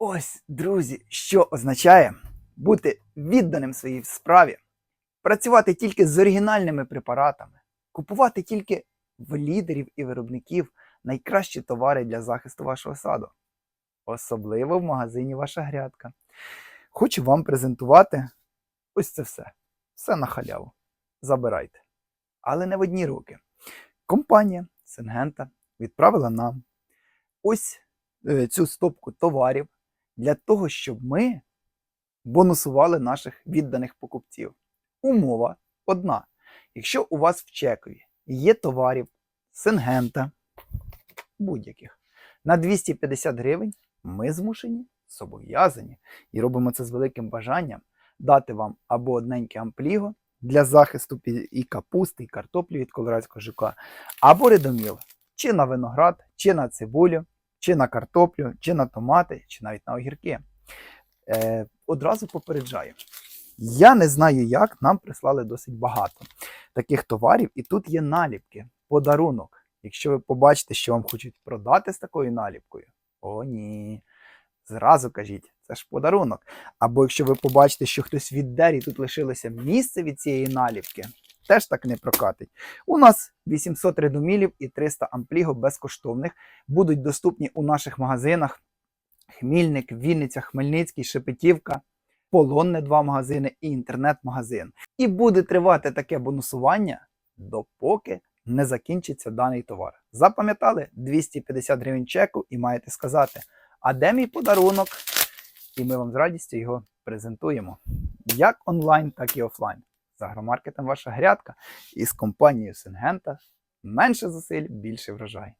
Ось, друзі, що означає бути відданим своїй справі, працювати тільки з оригінальними препаратами, купувати тільки в лідерів і виробників найкращі товари для захисту вашого саду, особливо в магазині Ваша грядка. Хочу вам презентувати ось це все. Все на халяву. Забирайте. Але не в одні руки. Компанія Сингента відправила нам ось е, цю стопку товарів для того, щоб ми бонусували наших відданих покупців. Умова одна. Якщо у вас в чекові є товарів Сингента, будь-яких, на 250 гривень, ми змушені, зобов'язані, і робимо це з великим бажанням, дати вам або одненьке ампліго для захисту і капусти, і картоплі від колорадського жука, або редоміл, чи на виноград, чи на цибулю, чи на картоплю, чи на томати, чи навіть на огірки. Е, одразу попереджаю. Я не знаю, як нам прислали досить багато таких товарів, і тут є наліпки, подарунок. Якщо ви побачите, що вам хочуть продати з такою наліпкою, о ні. Зразу кажіть, це ж подарунок. Або якщо ви побачите, що хтось віддер і тут лишилося місце від цієї наліпки, теж так не прокатить. У нас 800 редомілів і 300 ампліго безкоштовних будуть доступні у наших магазинах. Хмільник, Вінниця, Хмельницький, Шепетівка, Полонне два магазини і інтернет-магазин. І буде тривати таке бонусування, допоки не закінчиться даний товар. Запам'ятали 250 гривень чеку і маєте сказати, а де мій подарунок? І ми вам з радістю його презентуємо. Як онлайн, так і офлайн. З агромаркетом ваша грядка і з компанією Сингента менше зусиль, більше врожай.